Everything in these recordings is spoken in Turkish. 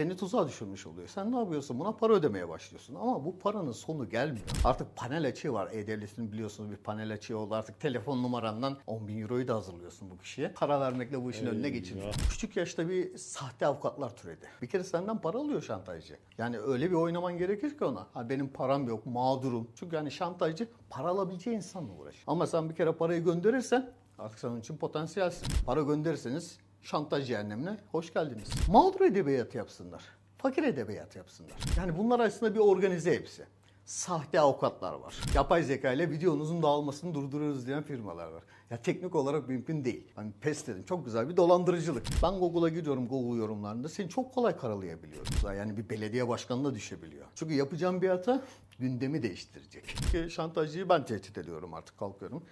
Seni tuzağa düşürmüş oluyor. Sen ne yapıyorsun? Buna para ödemeye başlıyorsun. Ama bu paranın sonu gelmiyor. Artık panel açığı var. E-Devleti'nin biliyorsunuz bir panel açığı oldu. Artık telefon numarandan 10 bin euroyu da hazırlıyorsun bu kişiye. Para vermekle bu işin önüne Eyvah. geçiliyor. Küçük yaşta bir sahte avukatlar türedi. Bir kere senden para alıyor şantajcı. Yani öyle bir oynaman gerekir ki ona. Ha benim param yok, mağdurum. Çünkü yani şantajcı para alabileceği insanla uğraşır. Ama sen bir kere parayı gönderirsen artık senin için potansiyelsin. Para gönderirseniz şantaj cehennemine hoş geldiniz. Mağdur edebiyatı yapsınlar. Fakir edebiyatı yapsınlar. Yani bunlar aslında bir organize hepsi. Sahte avukatlar var. Yapay zeka ile videonuzun dağılmasını durdururuz diyen firmalar var. Ya teknik olarak mümkün değil. Hani pes dedim. Çok güzel bir dolandırıcılık. Ben Google'a gidiyorum Google yorumlarında. Seni çok kolay karalayabiliyorum. Yani bir belediye başkanına düşebiliyor. Çünkü yapacağım bir hata gündemi değiştirecek. Ki Şantajcıyı ben tehdit ediyorum artık kalkıyorum.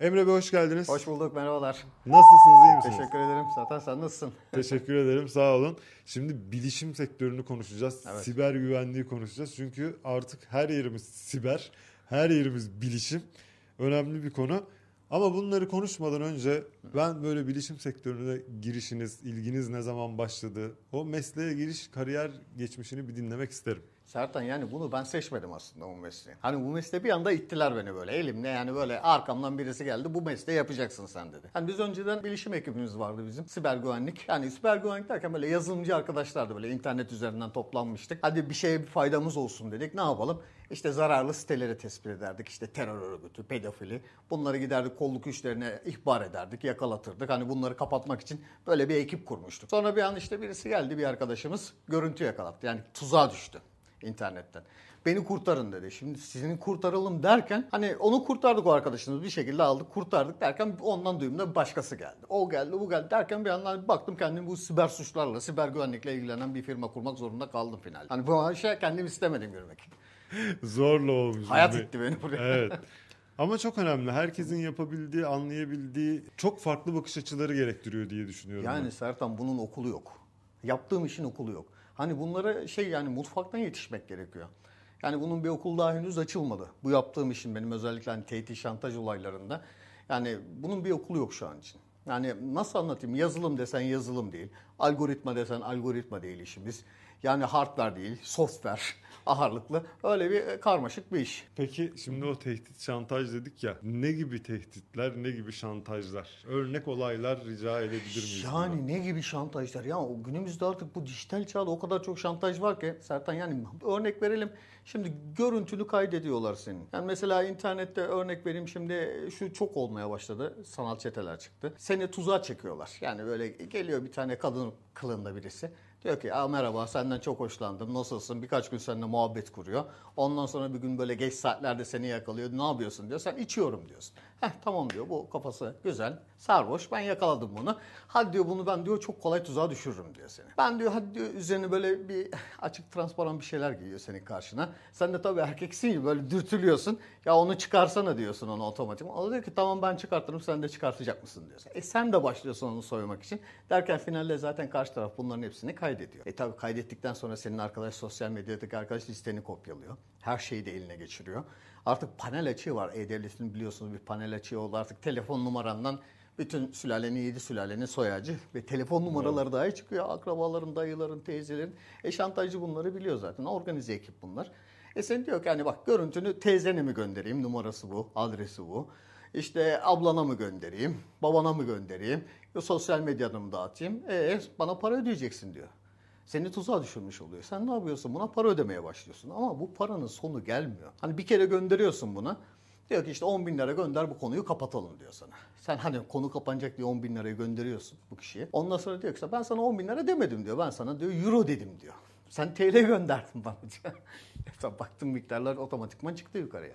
Emre Bey hoş geldiniz. Hoş bulduk merhabalar. Nasılsınız iyi misiniz? Teşekkür ederim. Zaten sen nasılsın? Teşekkür ederim sağ olun. Şimdi bilişim sektörünü konuşacağız. Evet. Siber güvenliği konuşacağız. Çünkü artık her yerimiz siber, her yerimiz bilişim. Önemli bir konu. Ama bunları konuşmadan önce ben böyle bilişim sektörüne girişiniz, ilginiz ne zaman başladı? O mesleğe giriş, kariyer geçmişini bir dinlemek isterim. Sertan yani bunu ben seçmedim aslında bu mesleği. Hani bu mesleği bir anda ittiler beni böyle elimle yani böyle arkamdan birisi geldi bu mesleği yapacaksın sen dedi. Hani biz önceden bilişim ekibimiz vardı bizim siber güvenlik. Yani siber güvenlik derken böyle yazılımcı arkadaşlardı böyle internet üzerinden toplanmıştık. Hadi bir şeye bir faydamız olsun dedik ne yapalım? İşte zararlı siteleri tespit ederdik. İşte terör örgütü, pedofili. Bunları giderdik kolluk güçlerine ihbar ederdik, yakalatırdık. Hani bunları kapatmak için böyle bir ekip kurmuştuk. Sonra bir an işte birisi geldi bir arkadaşımız görüntü yakalattı. Yani tuzağa düştü internetten. Beni kurtarın dedi. Şimdi sizin kurtaralım derken hani onu kurtardık o arkadaşımız bir şekilde aldık kurtardık derken ondan duyumda bir başkası geldi. O geldi bu geldi derken bir yandan baktım kendimi bu siber suçlarla siber güvenlikle ilgilenen bir firma kurmak zorunda kaldım finalde. Hani bu işe kendim istemedim girmek. Zorla olmuş. Hayat itti beni buraya. Evet. Ama çok önemli. Herkesin yapabildiği, anlayabildiği çok farklı bakış açıları gerektiriyor diye düşünüyorum. Yani ben. Sertan bunun okulu yok. Yaptığım işin okulu yok. Hani bunlara şey yani mutfaktan yetişmek gerekiyor. Yani bunun bir okul daha henüz açılmadı. Bu yaptığım işin benim özellikle hani tehdit şantaj olaylarında. Yani bunun bir okulu yok şu an için. Yani nasıl anlatayım? Yazılım desen yazılım değil. Algoritma desen algoritma değil işimiz. Yani hardware değil, software ağırlıklı. Öyle bir e, karmaşık bir iş. Peki şimdi o tehdit şantaj dedik ya. Ne gibi tehditler, ne gibi şantajlar? Örnek olaylar rica edebilir miyiz? Yani ne gibi şantajlar? Ya günümüzde artık bu dijital çağda o kadar çok şantaj var ki Sertan yani örnek verelim. Şimdi görüntülü kaydediyorlar senin. Yani mesela internette örnek vereyim şimdi şu çok olmaya başladı. Sanal çeteler çıktı. Seni tuzağa çekiyorlar. Yani böyle geliyor bir tane kadın kılığında birisi. Diyor ki merhaba senden çok hoşlandım nasılsın birkaç gün seninle muhabbet kuruyor. Ondan sonra bir gün böyle geç saatlerde seni yakalıyor ne yapıyorsun diyor sen içiyorum diyorsun. Heh tamam diyor bu kafası güzel sarhoş ben yakaladım bunu. Hadi diyor bunu ben diyor çok kolay tuzağa düşürürüm diyor seni. Ben diyor hadi diyor üzerine böyle bir açık transparan bir şeyler giyiyor senin karşına. Sen de tabii erkeksin ya böyle dürtülüyorsun. Ya onu çıkarsana diyorsun ona otomatik. O diyor ki tamam ben çıkartırım sen de çıkartacak mısın diyorsun. E sen de başlıyorsun onu soymak için. Derken finalde zaten karşı taraf bunların hepsini kaydediyor. E tabii kaydettikten sonra senin arkadaş sosyal medyadaki arkadaş listeni kopyalıyor. Her şeyi de eline geçiriyor. Artık panel açığı var. E-Devleti'nin biliyorsunuz bir panel açığı oldu. Artık telefon numarandan bütün sülalenin, yedi sülalenin soyacı ve telefon numaraları dahi çıkıyor. Akrabaların, dayıların, teyzelerin. E şantajcı bunları biliyor zaten. Organize ekip bunlar. E sen diyor ki hani bak görüntünü teyzene mi göndereyim? Numarası bu, adresi bu. İşte ablana mı göndereyim, babana mı göndereyim, ya sosyal medyada mı dağıtayım? E bana para ödeyeceksin diyor. Seni tuzağa düşürmüş oluyor. Sen ne yapıyorsun? Buna para ödemeye başlıyorsun. Ama bu paranın sonu gelmiyor. Hani bir kere gönderiyorsun buna. Diyor ki işte 10 bin lira gönder bu konuyu kapatalım diyor sana. Sen hani konu kapanacak diye 10 bin lirayı gönderiyorsun bu kişiye. Ondan sonra diyor ki ben sana 10 bin lira demedim diyor. Ben sana diyor euro dedim diyor. Sen TL gönderdin bana diyor. Tabii baktım miktarlar otomatikman çıktı yukarıya.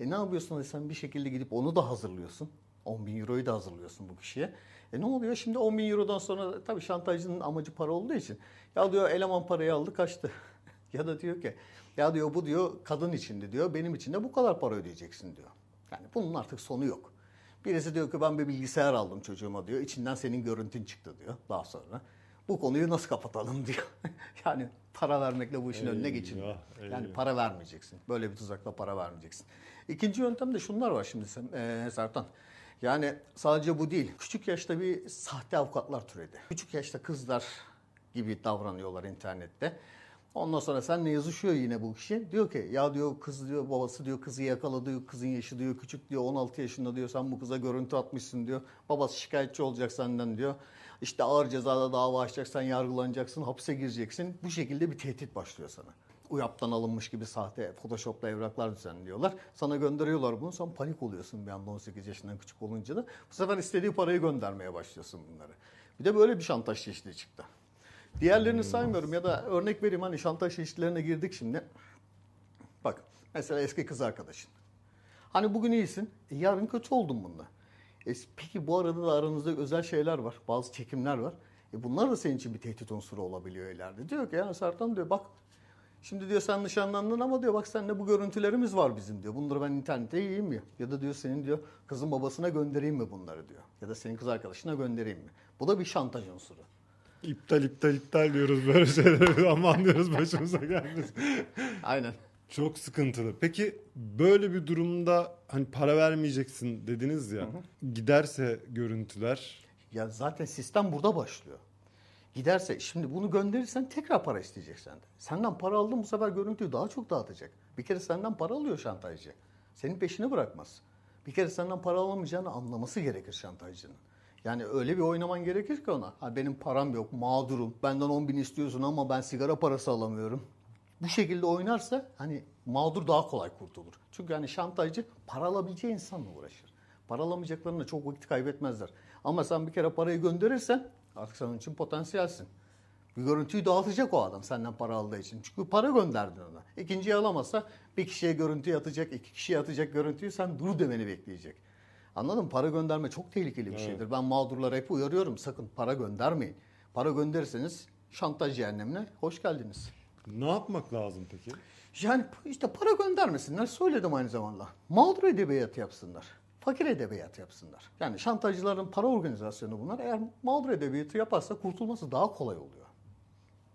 E ne yapıyorsun? Sen bir şekilde gidip onu da hazırlıyorsun. 10 bin euroyu da hazırlıyorsun bu kişiye. E ne oluyor? Şimdi 10 bin eurodan sonra tabii şantajcının amacı para olduğu için. Ya diyor eleman parayı aldı kaçtı. ya da diyor ki ya diyor bu diyor kadın içinde diyor benim için de bu kadar para ödeyeceksin diyor. Yani bunun artık sonu yok. Birisi diyor ki ben bir bilgisayar aldım çocuğuma diyor. İçinden senin görüntün çıktı diyor daha sonra. Bu konuyu nasıl kapatalım diyor. yani para vermekle bu işin önüne Eyvah, geçilmiyor. Yani eyvah. para vermeyeceksin. Böyle bir tuzakla para vermeyeceksin. İkinci yöntem de şunlar var şimdi sen- eee Sertan. Yani sadece bu değil. Küçük yaşta bir sahte avukatlar türedi. Küçük yaşta kızlar gibi davranıyorlar internette. Ondan sonra seninle yazışıyor yine bu kişi. Diyor ki ya diyor kız diyor babası diyor kızı yakaladı diyor. Kızın yaşı diyor küçük diyor 16 yaşında diyor. Sen bu kıza görüntü atmışsın diyor. Babası şikayetçi olacak senden diyor. İşte ağır cezada dava açacaksan yargılanacaksın, hapse gireceksin. Bu şekilde bir tehdit başlıyor sana. UYAP'tan alınmış gibi sahte Photoshop'la evraklar düzenliyorlar. Sana gönderiyorlar bunu. Sen panik oluyorsun bir anda 18 yaşından küçük olunca da. Bu sefer istediği parayı göndermeye başlıyorsun bunları. Bir de böyle bir şantaj çeşidi çıktı. Diğerlerini saymıyorum ya da örnek vereyim hani şantaj çeşitlerine girdik şimdi. Bak mesela eski kız arkadaşın. Hani bugün iyisin, e, yarın kötü oldun bununla. E, peki bu arada da aranızda özel şeyler var, bazı çekimler var. E, bunlar da senin için bir tehdit unsuru olabiliyor ileride. Diyor ki ya Sertan diyor bak şimdi diyor sen nişanlandın ama diyor bak seninle bu görüntülerimiz var bizim diyor. Bunları ben internete yiyeyim mi? Ya da diyor senin diyor kızın babasına göndereyim mi bunları diyor. Ya da senin kız arkadaşına göndereyim mi? Bu da bir şantaj unsuru. İptal iptal iptal diyoruz böyle şeyleri aman diyoruz başımıza gelmesin. Aynen. Çok sıkıntılı. Peki böyle bir durumda hani para vermeyeceksin dediniz ya. Giderse görüntüler Ya zaten sistem burada başlıyor. Giderse şimdi bunu gönderirsen tekrar para isteyecek senden. Senden para aldın bu sefer görüntüyü daha çok dağıtacak. Bir kere senden para alıyor şantajcı. Senin peşini bırakmaz. Bir kere senden para alamayacağını anlaması gerekir şantajcının. Yani öyle bir oynaman gerekir ki ona. Ha benim param yok, mağdurum, benden 10 bin istiyorsun ama ben sigara parası alamıyorum. Bu şekilde oynarsa hani mağdur daha kolay kurtulur. Çünkü hani şantajcı para alabileceği insanla uğraşır. Para alamayacaklarına çok vakit kaybetmezler. Ama sen bir kere parayı gönderirsen artık senin için potansiyelsin. Bir görüntüyü dağıtacak o adam senden para aldığı için. Çünkü para gönderdin ona. İkinciyi alamazsa bir kişiye görüntüyü atacak, iki kişiye atacak görüntüyü sen dur demeni bekleyecek. Anladın mı? Para gönderme çok tehlikeli bir şeydir. Ben mağdurlara hep uyarıyorum. Sakın para göndermeyin. Para gönderirseniz şantaj cehennemine hoş geldiniz. ne yapmak lazım peki? Yani işte para göndermesinler söyledim aynı zamanda. Mağdur edebiyatı yapsınlar. Fakir edebiyatı yapsınlar. Yani şantajcıların para organizasyonu bunlar. Eğer mağdur edebiyatı yaparsa kurtulması daha kolay oluyor.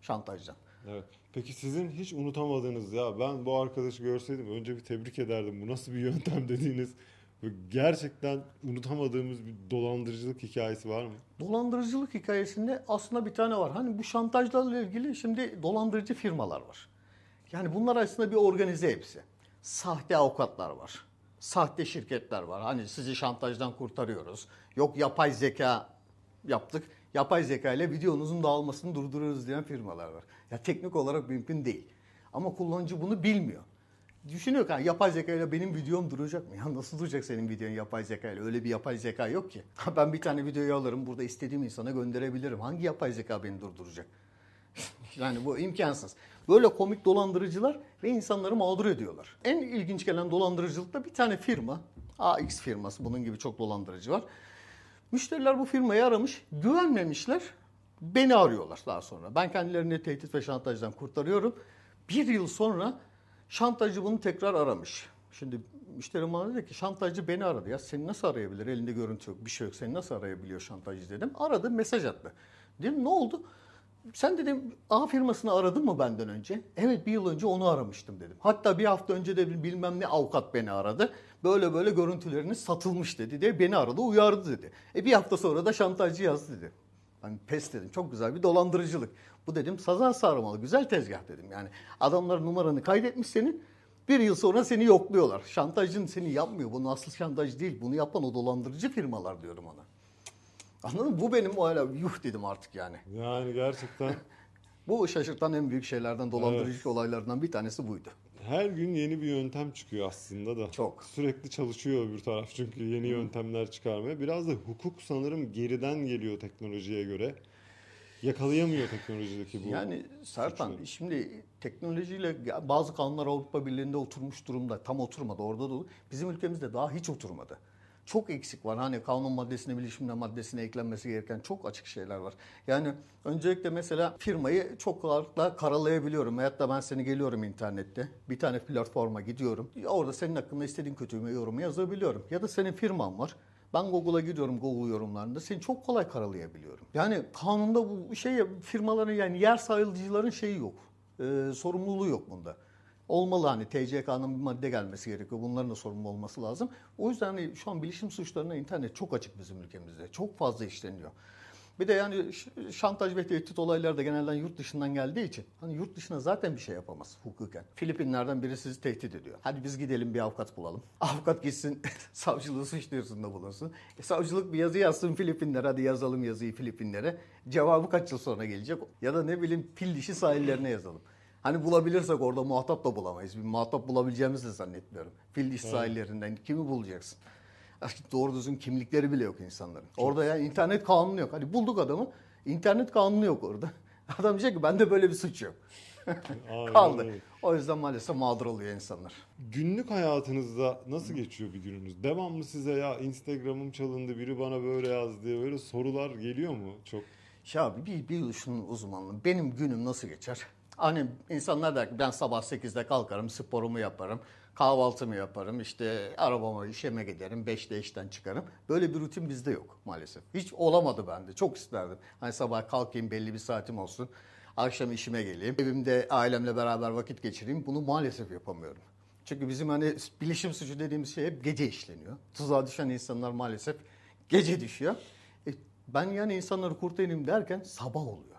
Şantajdan. Evet. Peki sizin hiç unutamadığınız ya ben bu arkadaşı görseydim önce bir tebrik ederdim. Bu nasıl bir yöntem dediğiniz gerçekten unutamadığımız bir dolandırıcılık hikayesi var mı? Dolandırıcılık hikayesinde aslında bir tane var. Hani bu şantajlarla ilgili şimdi dolandırıcı firmalar var. Yani bunlar aslında bir organize hepsi. Sahte avukatlar var. Sahte şirketler var. Hani sizi şantajdan kurtarıyoruz. Yok yapay zeka yaptık. Yapay zeka ile videonuzun dağılmasını durduruyoruz diyen firmalar var. Ya teknik olarak mümkün değil. Ama kullanıcı bunu bilmiyor. Düşünüyor ki "Ha, yapay zeka ile benim videom duracak mı? Ya nasıl duracak senin videon yapay zeka ile? Öyle bir yapay zeka yok ki. Ben bir tane videoyu alırım burada istediğim insana gönderebilirim. Hangi yapay zeka beni durduracak? yani bu imkansız. Böyle komik dolandırıcılar ve insanları mağdur ediyorlar. En ilginç gelen dolandırıcılıkta bir tane firma, AX firması bunun gibi çok dolandırıcı var. Müşteriler bu firmayı aramış, güvenmemişler. Beni arıyorlar daha sonra. Ben kendilerini tehdit ve şantajdan kurtarıyorum. Bir yıl sonra şantajcı bunu tekrar aramış. Şimdi müşteri bana dedi ki şantajcı beni aradı. Ya seni nasıl arayabilir? Elinde görüntü yok, bir şey yok. Seni nasıl arayabiliyor şantajcı dedim. Aradı, mesaj attı. Dedim ne oldu? Sen dedim A firmasını aradın mı benden önce? Evet bir yıl önce onu aramıştım dedim. Hatta bir hafta önce de bilmem ne avukat beni aradı. Böyle böyle görüntüleriniz satılmış dedi diye beni aradı uyardı dedi. E bir hafta sonra da şantajcı yazdı dedi. Ben pes dedim çok güzel bir dolandırıcılık. Bu dedim sazan sarmalı güzel tezgah dedim. Yani adamlar numaranı kaydetmiş senin. Bir yıl sonra seni yokluyorlar. Şantajcın seni yapmıyor. Bunun asıl şantaj değil. Bunu yapan o dolandırıcı firmalar diyorum ona. Anladın mı? Bu benim o hala yuh dedim artık yani. Yani gerçekten Bu şaşırtan en büyük şeylerden, dolandırıcılık olaylarından bir tanesi buydu. her gün yeni bir yöntem çıkıyor aslında da. Çok. Sürekli çalışıyor öbür taraf çünkü yeni yöntemler çıkarmaya. Biraz da hukuk sanırım geriden geliyor teknolojiye göre. Yakalayamıyor teknolojideki bu. Yani Sertan suçları. şimdi teknolojiyle bazı kanunlar Avrupa Birliği'nde oturmuş durumda. Tam oturmadı orada da. Bizim ülkemizde daha hiç oturmadı. Çok eksik var. Hani kanun maddesine, bilişimle maddesine eklenmesi gereken çok açık şeyler var. Yani öncelikle mesela firmayı çok rahatlıkla karalayabiliyorum. Veyahut da ben seni geliyorum internette. Bir tane platforma gidiyorum. Orada senin hakkında istediğin kötü yorumu yazabiliyorum. Ya da senin firman var. Ben Google'a gidiyorum Google yorumlarında seni çok kolay karalayabiliyorum. Yani kanunda bu şey firmaların yani yer sayılıcıların şeyi yok. Ee, sorumluluğu yok bunda. Olmalı hani TCK'nın bir madde gelmesi gerekiyor. Bunların da sorumlu olması lazım. O yüzden hani şu an bilişim suçlarına internet çok açık bizim ülkemizde. Çok fazla işleniyor. Bir de yani şantaj ve tehdit olayları da genelden yurt dışından geldiği için hani yurt dışına zaten bir şey yapamaz hukuken. Filipinler'den biri sizi tehdit ediyor. Hadi biz gidelim bir avukat bulalım. Avukat gitsin savcılığı suç duyurusunda bulunsun. E, savcılık bir yazı yazsın Filipinlere hadi yazalım yazıyı Filipinlere. Cevabı kaç yıl sonra gelecek? Ya da ne bileyim fil dişi sahillerine yazalım. Hani bulabilirsek orada muhatap da bulamayız. Bir muhatap bulabileceğimizi de zannetmiyorum. Fil dişi sahillerinden kimi bulacaksın? Doğru düzgün kimlikleri bile yok insanların. Orada ya internet kanunu yok. Hadi bulduk adamı. İnternet kanunu yok orada. Adam diyecek ki bende böyle bir suç yok. Kaldı. öyle. O yüzden maalesef mağdur oluyor insanlar. Günlük hayatınızda nasıl geçiyor bir gününüz? Devamlı size ya Instagram'ım çalındı, biri bana böyle yazdı diye böyle sorular geliyor mu? Çok Ya bir, bir şunun uzmanlığı. Benim günüm nasıl geçer? Hani insanlar der ki ben sabah 8'de kalkarım, sporumu yaparım, kahvaltımı yaparım, işte arabama işeme giderim, 5'te işten çıkarım. Böyle bir rutin bizde yok maalesef. Hiç olamadı bende. Çok isterdim. Hani sabah kalkayım belli bir saatim olsun. Akşam işime geleyim. Evimde ailemle beraber vakit geçireyim. Bunu maalesef yapamıyorum. Çünkü bizim hani bilişim suçu dediğimiz şey hep gece işleniyor. Tuzağa düşen insanlar maalesef gece düşüyor. E, ben yani insanları kurtarayım derken sabah oluyor.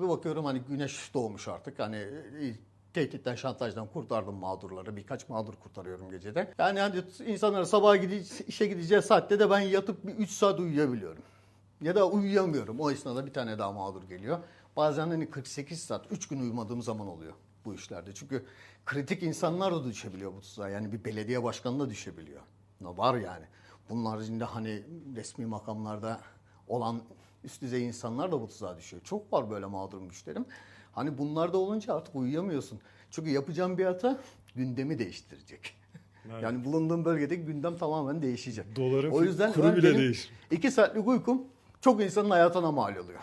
Bir bakıyorum hani güneş doğmuş artık. Hani e, tehditten, şantajdan kurtardım mağdurları. Birkaç mağdur kurtarıyorum gecede. Yani hani insanlar sabah gide, işe gideceği saatte de ben yatıp bir 3 saat uyuyabiliyorum. Ya da uyuyamıyorum. O esnada bir tane daha mağdur geliyor. Bazen hani 48 saat, 3 gün uyumadığım zaman oluyor bu işlerde. Çünkü kritik insanlar da düşebiliyor bu tuzağa. Yani bir belediye başkanı da düşebiliyor. Var yani. Bunun haricinde hani resmi makamlarda olan üst düzey insanlar da bu tuzağa düşüyor. Çok var böyle mağdur müşterim. Hani bunlar da olunca artık uyuyamıyorsun. Çünkü yapacağım bir hata gündemi değiştirecek. Evet. Yani bulunduğum bölgede gündem tamamen değişecek. Doların o yüzden kuru bile değişir. iki saatlik uykum çok insanın hayatına mal oluyor.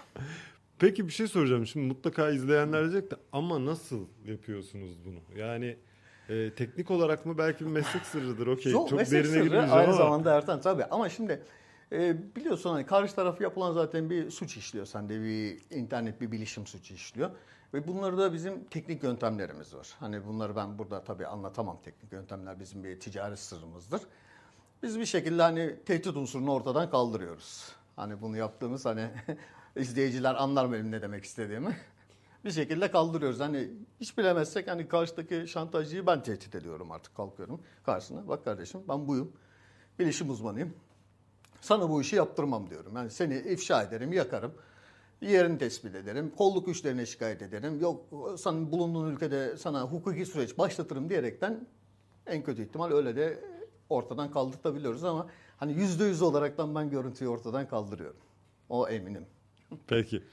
Peki bir şey soracağım. Şimdi mutlaka izleyenler diyecek de ama nasıl yapıyorsunuz bunu? Yani e, teknik olarak mı belki bir meslek sırrıdır. Okey. Çok, derine sırrı, girmeyeceğim aynı ama. zamanda Ertan tabii. Ama şimdi e, biliyorsun hani karşı tarafı yapılan zaten bir suç işliyor. Sende bir internet bir bilişim suçu işliyor. Ve bunları da bizim teknik yöntemlerimiz var. Hani bunları ben burada tabii anlatamam. Teknik yöntemler bizim bir ticari sırrımızdır. Biz bir şekilde hani tehdit unsurunu ortadan kaldırıyoruz. Hani bunu yaptığımız hani izleyiciler anlar benim ne demek istediğimi. bir şekilde kaldırıyoruz. Hani hiç bilemezsek hani karşıdaki şantajcıyı ben tehdit ediyorum artık kalkıyorum karşısına. Bak kardeşim ben buyum. Bilişim uzmanıyım. Sana bu işi yaptırmam diyorum. Yani seni ifşa ederim, yakarım. Yerini tespit ederim. Kolluk güçlerine şikayet ederim. Yok senin bulunduğun ülkede sana hukuki süreç başlatırım diyerekten en kötü ihtimal öyle de ortadan kaldırtabiliyoruz ama hani yüzde yüz olaraktan ben görüntüyü ortadan kaldırıyorum. O eminim. Peki.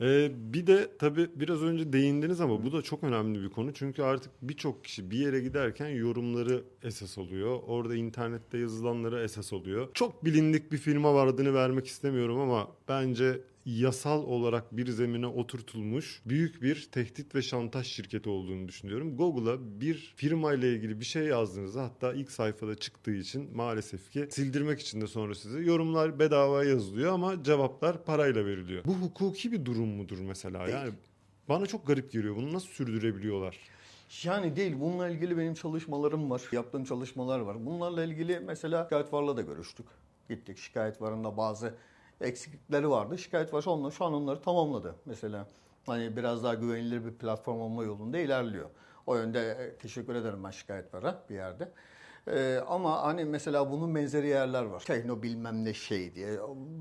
Ee, bir de tabii biraz önce değindiniz ama bu da çok önemli bir konu. Çünkü artık birçok kişi bir yere giderken yorumları esas oluyor. Orada internette yazılanları esas oluyor. Çok bilindik bir firma var adını vermek istemiyorum ama bence yasal olarak bir zemine oturtulmuş büyük bir tehdit ve şantaj şirketi olduğunu düşünüyorum. Google'a bir firma ile ilgili bir şey yazdığınızda hatta ilk sayfada çıktığı için maalesef ki sildirmek için de sonra size yorumlar bedava yazılıyor ama cevaplar parayla veriliyor. Bu hukuki bir durum mudur mesela? Yani bana çok garip geliyor. Bunu nasıl sürdürebiliyorlar? Yani değil. Bununla ilgili benim çalışmalarım var. Yaptığım çalışmalar var. Bunlarla ilgili mesela şikayet varla da görüştük. Gittik şikayet varında bazı eksiklikleri vardı. Şikayet var onunla şu an onları tamamladı. Mesela hani biraz daha güvenilir bir platform olma yolunda ilerliyor. O yönde e, teşekkür ederim ben şikayet vara bir yerde. Ee, ama hani mesela bunun benzeri yerler var. Tekno bilmem ne şey diye.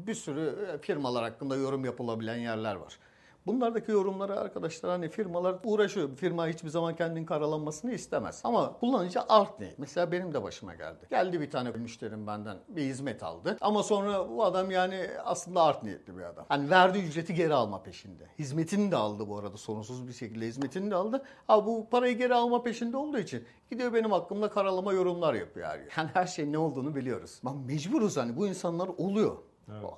Bir sürü e, firmalar hakkında yorum yapılabilen yerler var. Bunlardaki yorumları arkadaşlar hani firmalar uğraşıyor. Firma hiçbir zaman kendini karalanmasını istemez. Ama kullanıcı art niyet. Mesela benim de başıma geldi. Geldi bir tane müşterim benden bir hizmet aldı. Ama sonra bu adam yani aslında art niyetli bir adam. Hani verdiği ücreti geri alma peşinde. Hizmetini de aldı bu arada sorunsuz bir şekilde hizmetini de aldı. Ha bu parayı geri alma peşinde olduğu için gidiyor benim hakkımda karalama yorumlar yapıyor. Yani, her şeyin ne olduğunu biliyoruz. Ama mecburuz hani bu insanlar oluyor.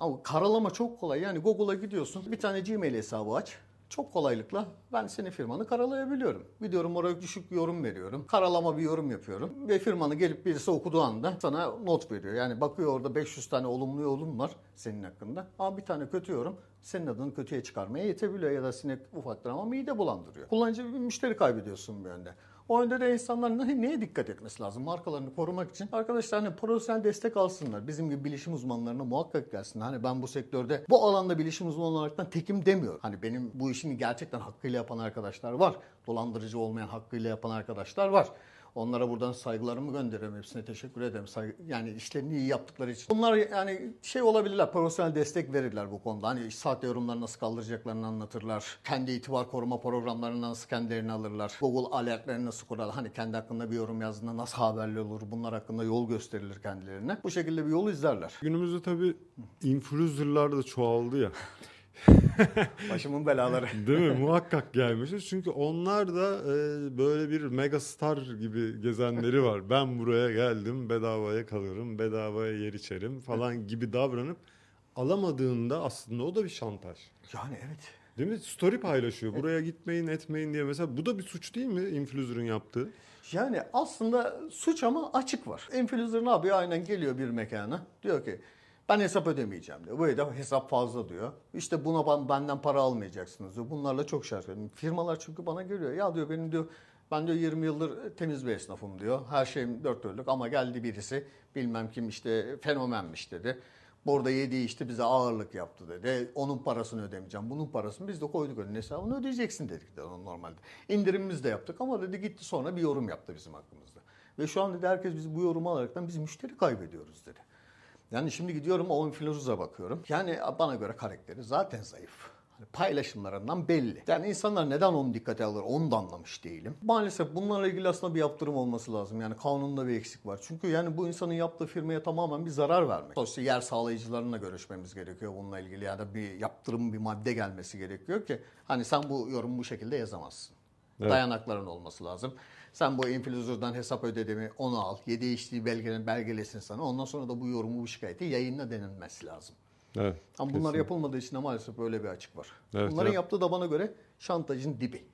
Ama karalama çok kolay. Yani Google'a gidiyorsun. Bir tane Gmail hesabı aç. Çok kolaylıkla ben senin firmanı karalayabiliyorum. Gidiyorum oraya düşük bir yorum veriyorum. Karalama bir yorum yapıyorum. Ve firmanı gelip birisi okuduğu anda sana not veriyor. Yani bakıyor orada 500 tane olumlu yorum var senin hakkında. Ama bir tane kötü yorum senin adını kötüye çıkarmaya yetebiliyor. Ya da sinek ufaktır ama mide bulandırıyor. Kullanıcı bir müşteri kaybediyorsun bir yönde. O yönde de insanlar ne- neye dikkat etmesi lazım? Markalarını korumak için. Arkadaşlar hani profesyonel destek alsınlar. Bizim gibi bilişim uzmanlarına muhakkak gelsin. Hani ben bu sektörde bu alanda bilişim uzmanı olaraktan tekim demiyorum. Hani benim bu işini gerçekten hakkıyla yapan arkadaşlar var. Dolandırıcı olmayan hakkıyla yapan arkadaşlar var. Onlara buradan saygılarımı gönderiyorum. Hepsine teşekkür ederim. Saygı- yani işlerini iyi yaptıkları için. Bunlar yani şey olabilirler. Profesyonel destek verirler bu konuda. Hani sahte yorumları nasıl kaldıracaklarını anlatırlar. Kendi itibar koruma programlarını nasıl kendilerini alırlar. Google alertlerini nasıl kurarlar. Hani kendi hakkında bir yorum yazdığında nasıl haberli olur. Bunlar hakkında yol gösterilir kendilerine. Bu şekilde bir yol izlerler. Günümüzde tabii influencerlar da çoğaldı ya. Başımın belaları. Değil mi? Muhakkak gelmişiz. Çünkü onlar da e, böyle bir megastar gibi gezenleri var. Ben buraya geldim, bedavaya kalırım, bedavaya yer içerim falan gibi davranıp alamadığında aslında o da bir şantaj. Yani evet. Değil mi? Story paylaşıyor. Buraya gitmeyin, etmeyin diye. Mesela bu da bir suç değil mi influencer'ın yaptığı? Yani aslında suç ama açık var. Influencer ne yapıyor? Aynen geliyor bir mekana. Diyor ki ben hesap ödemeyeceğim diyor. Bu evde hesap fazla diyor. İşte buna ben- benden para almayacaksınız diyor. Bunlarla çok şart ediyorum. Firmalar çünkü bana geliyor. Ya diyor benim diyor ben diyor 20 yıldır temiz bir esnafım diyor. Her şeyim dört dörtlük ama geldi birisi bilmem kim işte fenomenmiş dedi. Burada yediği işte bize ağırlık yaptı dedi. Onun parasını ödemeyeceğim. Bunun parasını biz de koyduk önüne hesabını ödeyeceksin dedik de ona normalde. İndirimimizi de yaptık ama dedi gitti sonra bir yorum yaptı bizim hakkımızda. Ve şu an dedi herkes biz bu yorumu alaraktan biz müşteri kaybediyoruz dedi. Yani şimdi gidiyorum o influencer'a bakıyorum. Yani bana göre karakteri zaten zayıf. Hani paylaşımlarından belli. Yani insanlar neden onu dikkate alır onu da anlamış değilim. Maalesef bunlarla ilgili aslında bir yaptırım olması lazım. Yani kanunda bir eksik var. Çünkü yani bu insanın yaptığı firmaya tamamen bir zarar vermek. Sonuçta yer sağlayıcılarına görüşmemiz gerekiyor bununla ilgili. Ya da bir yaptırım bir madde gelmesi gerekiyor ki hani sen bu yorumu bu şekilde yazamazsın. Evet. Dayanakların olması lazım. Sen bu influencer'dan hesap ödediğimi onu al. Yediği içtiği belgelerini belgelesin sana. Ondan sonra da bu yorumu bu şikayeti yayınla denilmesi lazım. Evet. Ama bunlar yapılmadığı için de maalesef böyle bir açık var. Evet, Bunların evet. yaptığı da bana göre şantajın dibi.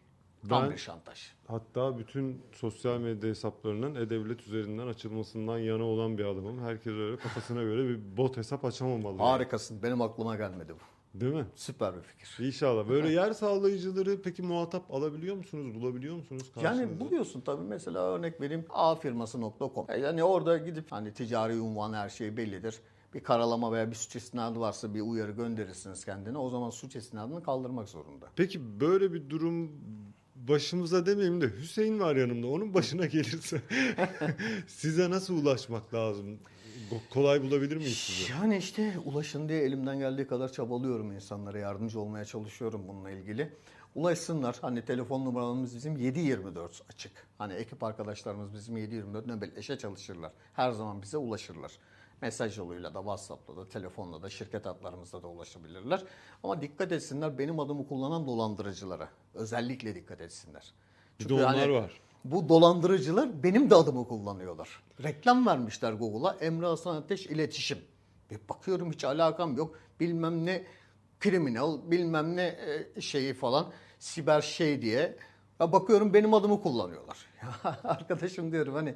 Tam Ben- bir şantaj. Hatta bütün sosyal medya hesaplarının e-devlet üzerinden açılmasından yana olan bir adamım. Herkes öyle kafasına göre bir bot hesap açamamalı. yani. Harikasın. Benim aklıma gelmedi bu. Değil mi? Süper bir fikir. İnşallah. Böyle yer sağlayıcıları peki muhatap alabiliyor musunuz? Bulabiliyor musunuz? Yani karşınıza? buluyorsun tabii mesela örnek vereyim afirması.com. Yani orada gidip hani ticari unvan her şey bellidir. Bir karalama veya bir suç isnadı varsa bir uyarı gönderirsiniz kendine. O zaman suç isnadını kaldırmak zorunda. Peki böyle bir durum başımıza demeyeyim de Hüseyin var yanımda. Onun başına gelirse size nasıl ulaşmak lazım? Ko- Kolay bulabilir miyiz sizi? Yani işte ulaşın diye elimden geldiği kadar çabalıyorum insanlara yardımcı olmaya çalışıyorum bununla ilgili. Ulaşsınlar. Hani telefon numaramız bizim 724 açık. Hani ekip arkadaşlarımız bizim 724 nöbetleşe çalışırlar. Her zaman bize ulaşırlar. Mesaj yoluyla da WhatsApp'la da telefonla da şirket hatlarımızda da ulaşabilirler. Ama dikkat etsinler benim adımı kullanan dolandırıcılara. Özellikle dikkat etsinler. Bir de Çünkü onlar hani- var. bu dolandırıcılar benim de adımı kullanıyorlar. Reklam vermişler Google'a. Emre Hasan Ateş iletişim. Bir bakıyorum hiç alakam yok. Bilmem ne kriminal, bilmem ne e, şeyi falan, siber şey diye. Ya bakıyorum benim adımı kullanıyorlar. Ya arkadaşım diyorum hani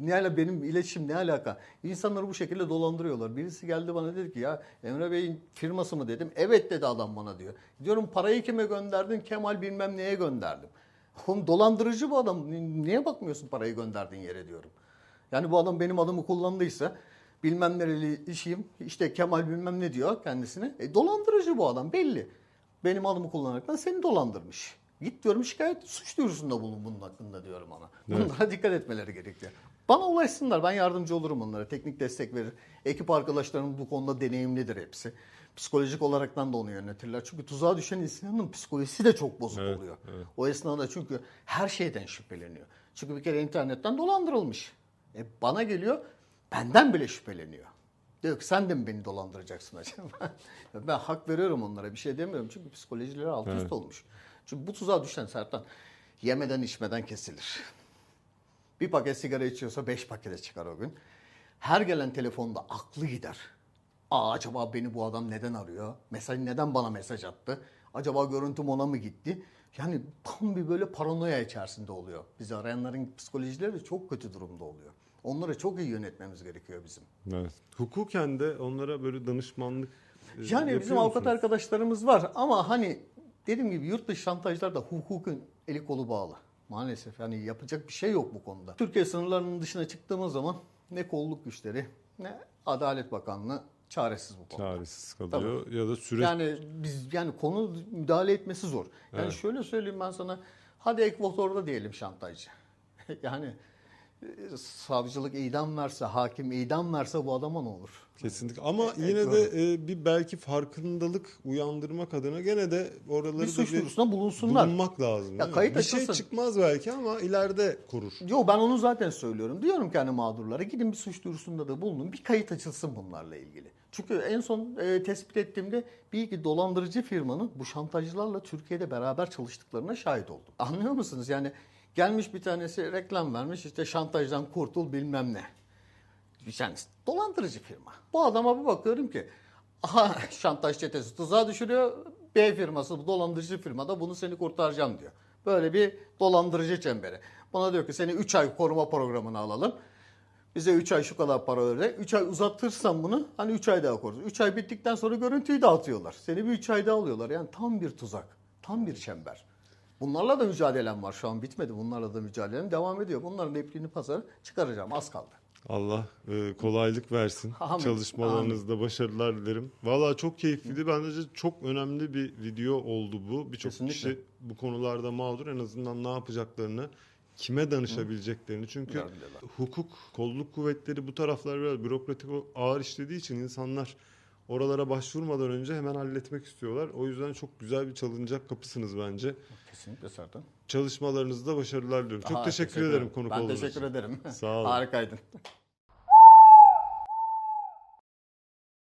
ne ala benim iletişim ne alaka? İnsanları bu şekilde dolandırıyorlar. Birisi geldi bana dedi ki ya Emre Bey'in firması mı dedim. Evet dedi adam bana diyor. Diyorum parayı kime gönderdin? Kemal bilmem neye gönderdim. Oğlum dolandırıcı bu adam. Niye bakmıyorsun parayı gönderdiğin yere diyorum. Yani bu adam benim adımı kullandıysa bilmem nereli işiyim işte Kemal bilmem ne diyor kendisine. E, dolandırıcı bu adam belli. Benim adımı kullanarak da seni dolandırmış. Git diyorum şikayet suç duyurusunda bulun bunun hakkında diyorum ona. Bunlara dikkat etmeleri gerekiyor. Bana ulaşsınlar ben yardımcı olurum onlara. Teknik destek verir. Ekip arkadaşlarım bu konuda deneyimlidir hepsi. Psikolojik olaraktan da onu yönetirler. Çünkü tuzağa düşen insanın psikolojisi de çok bozuk Evet, oluyor. O esnada çünkü her şeyden şüpheleniyor. Çünkü bir kere internetten dolandırılmış. E bana geliyor, benden bile şüpheleniyor. Diyor ki sen de mi beni dolandıracaksın acaba? ben hak veriyorum onlara bir şey demiyorum. Çünkü psikolojileri alt üst Evet. olmuş. Çünkü bu tuzağa düşen Sertan yemeden içmeden kesilir. Bir paket sigara içiyorsa beş pakete çıkar o gün. Her gelen telefonda aklı gider. Aa acaba beni bu adam neden arıyor? Mesaj neden bana mesaj attı? Acaba görüntüm ona mı gitti? Yani tam bir böyle paranoya içerisinde oluyor. Bizi arayanların psikolojileri de çok kötü durumda oluyor. Onları çok iyi yönetmemiz gerekiyor bizim. Evet. Hukuken de onlara böyle danışmanlık e, Yani bizim avukat arkadaşlarımız var ama hani dediğim gibi yurt dışı şantajlarda hukukun eli kolu bağlı. Maalesef yani yapacak bir şey yok bu konuda. Türkiye sınırlarının dışına çıktığımız zaman ne kolluk güçleri ne Adalet Bakanlığı çaresiz bu konuda. Çaresiz kalıyor ya da süreç Yani biz yani konu müdahale etmesi zor. Yani Evet. şöyle söyleyeyim ben sana. Hadi Ekvator'da diyelim şantajcı. yani savcılık idam verse, hakim idam verse bu adama ne olur? kesinlikle ama Evet, yine de e, bir belki farkındalık uyandırmak adına gene de oraları Bir da suç bir duyurusunda bulunsunlar. bulunmak lazım. Ya kayıt bir şey çıkmaz belki ama ileride korur. Yo ben onu zaten söylüyorum. Diyorum ki hani mağdurlara gidin bir suç duyurusunda da bulunun. Bir kayıt açılsın bunlarla ilgili. Çünkü en son e, tespit ettiğimde bir iki dolandırıcı firmanın bu şantajcılarla Türkiye'de beraber çalıştıklarına şahit oldum. Anlıyor musunuz? Yani gelmiş bir tanesi reklam vermiş işte şantajdan kurtul bilmem ne. Yani dolandırıcı firma. Bu adama bir bakıyorum ki aha şantaj çetesi tuzağa düşürüyor. B firması bu dolandırıcı firmada bunu seni kurtaracağım diyor. Böyle bir dolandırıcı çemberi. Bana diyor ki seni 3 ay koruma programına alalım. Bize 3 ay şu kadar para öde. 3 ay uzatırsan bunu hani 3 ay daha koruruz. 3 ay bittikten sonra görüntüyü dağıtıyorlar. Seni bir 3 ay daha alıyorlar. Yani tam bir tuzak. Tam bir çember. Bunlarla da mücadelem var. Şu an bitmedi. Bunlarla da mücadelem devam ediyor. Bunların repliğini pazara çıkaracağım. Az kaldı. Allah e, kolaylık versin. Amin. Çalışmalarınızda başarılar dilerim. Valla çok keyifliydi. Bence çok önemli bir video oldu bu. Birçok kişi bu konularda mağdur. En azından ne yapacaklarını, kime danışabileceklerini. Çünkü hukuk, kolluk kuvvetleri bu taraflar biraz bürokratik ağır işlediği için insanlar oralara başvurmadan önce hemen halletmek istiyorlar. O yüzden çok güzel bir çalınacak kapısınız bence. Kesinlikle Sertan. Çalışmalarınızda başarılar diliyorum. Çok Aha, teşekkür, teşekkür ederim konuk Ben olduğunuz teşekkür için. ederim. Sağ olun. Harikaydın.